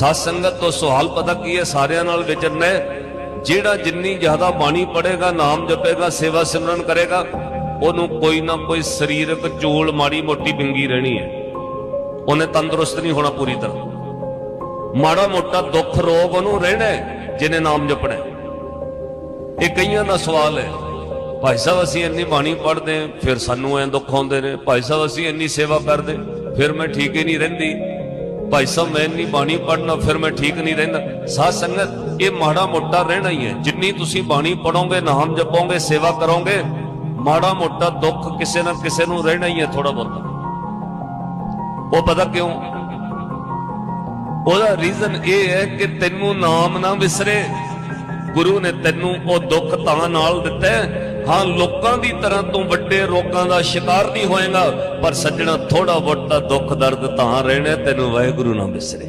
ਸਾਧ ਸੰਗਤ ਤੋਂ ਸਵਾਲ ਪਤਾ ਕੀ ਹੈ? ਸਾਰਿਆਂ ਨਾਲ ਵਿਚਰਨਾ ਜਿਹੜਾ ਜਿੰਨੀ ਜ਼ਿਆਦਾ ਬਾਣੀ ਪੜੇਗਾ ਨਾਮ ਜਪੇਗਾ, ਸੇਵਾ ਸਿਮਰਨ ਕਰੇਗਾ, ਉਹਨੂੰ ਕੋਈ ਨਾ ਕੋਈ ਸਰੀਰਕ ਚੋਲ ਮਾੜੀ ਮੋਟੀ ਬਿੰਗੀ ਰਹਿਣੀ ਹੈ। ਉਹਨੇ ਤੰਦਰੁਸਤ ਨਹੀਂ ਹੋਣਾ ਪੂਰੀ ਤਰ੍ਹਾਂ। ਮਾੜਾ ਮੋਟਾ ਦੁੱਖ ਰੋਗ ਉਹਨੂੰ ਰਹਿਣਾ ਜਿਹਨੇ ਨਾਮ ਜਪਣਾ ਇਹ ਕਈਆਂ ਦਾ ਸਵਾਲ ਹੈ। ਭਾਈ ਸਾਹਿਬ, ਅਸੀਂ ਇੰਨੀ ਬਾਣੀ ਪੜ੍ਹਦੇ ਫਿਰ ਸਾਨੂੰ ਐ ਦੁੱਖ ਆਉਂਦੇ ਨੇ। ਭਾਈ ਸਾਹਿਬ, ਅਸੀਂ ਇੰਨੀ ਸੇਵਾ ਕਰਦੇ, ਫਿਰ ਮੈਂ ਠੀਕ ਹੀ ਨਹੀਂ ਰਹਿੰਦੀ। ਭਾਈ ਸਾਹਿਬ, ਮੈਂ ਇੰਨੀ ਬਾਣੀ ਪੜਨਾ ਫਿਰ ਮੈਂ ਠੀਕ ਨਹੀਂ ਰਹਿੰਦਾ। ਸਾਧ ਸੰਗਤ, ਇਹ ਮਾੜਾ ਮੋਟਾ ਰਹਿਣਾ ਹੀ ਹੈ। ਜਿੰਨੀ ਤੁਸੀਂ ਬਾਣੀ ਪੜੋਗੇ ਨਾਮ ਜਪੋਗੇ, ਸੇਵਾ ਕਰੋਗੇ, ਮਾੜਾ ਮੋਟਾ ਦੁੱਖ ਕਿਸੇ ਨਾ ਕਿਸੇ ਨੂੰ ਰਹਿਣਾ ਹੀ ਹੈ ਥੋੜਾ ਬਹੁਤਾ। ਉਹ ਪਤਾ ਕਿਉਂ? ਉਹਦਾ ਰੀਜ਼ਨ ਇਹ ਹੈ ਕਿ ਤੈਨੂੰ ਨਾਮ ਨਾ ਵਿਸਰੇ ਗੁਰੂ ਨੇ ਤੈਨੂੰ ਉਹ ਦੁੱਖ ਤਾਂ ਨਾਲ ਦਿੱਤਾ ਹਾਂ। ਲੋਕਾਂ ਦੀ ਤਰ੍ਹਾਂ ਤੂੰ ਵੱਡੇ ਰੋਗਾਂ ਦਾ ਸ਼ਿਕਾਰ ਨਹੀਂ ਹੋਏਗਾ, ਪਰ ਸੱਜਣਾ ਥੋੜਾ ਬਹੁਤਾ ਦੁੱਖ ਦਰਦ ਤਾਂ ਰਹਿਣਾ ਤੈਨੂੰ ਵਾਹਿਗੁਰੂ ਨਾ ਵਿਸਰੇ